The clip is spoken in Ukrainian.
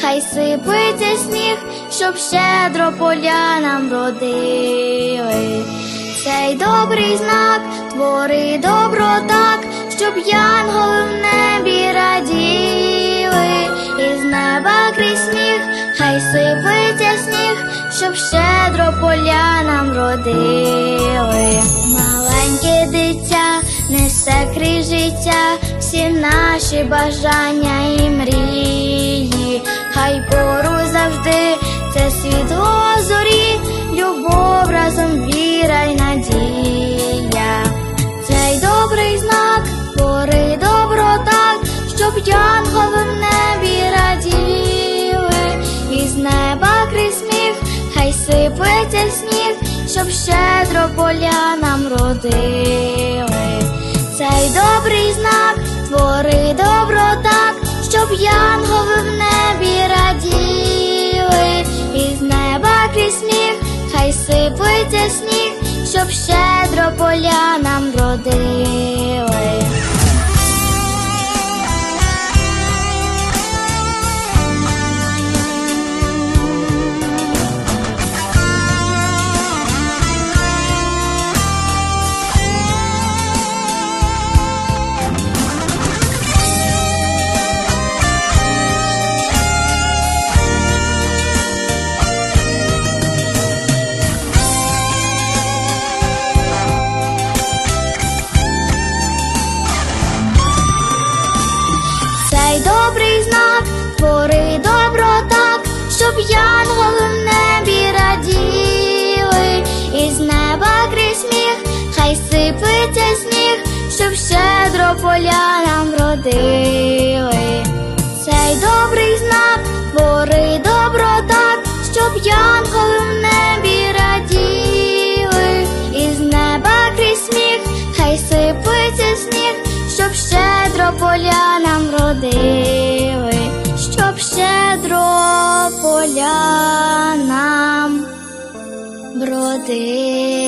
хай сипеться сніг, щоб щедро поля нам родили. Цей добрий знак твори добро так, щоб янголи в небі раділи, і з неба крізь сніг, хай сипеться сніг, щоб щедро поля нам родили. Маленьке дитя несе крізь життя всі наші бажання і мрії, щоб янголи в небі раділи, і з неба крізь сміх, хай сипеться сніг, щоб щедро поля нам родили. Цей добрий знак твори добро так, щоб янголи в небі раділи, і з неба крізь сміх, хай сипеться сніг, щоб щедро поля нам родили. Добрий знак твори добро так, щоб янголи в небі раділи, і з неба крізь сміх, хай сипеться сніг, щоб щедро поля нам родили. Цей добрий знак твори добро так, щоб янголи поля нам родили, щоб щедро поля нам бродили.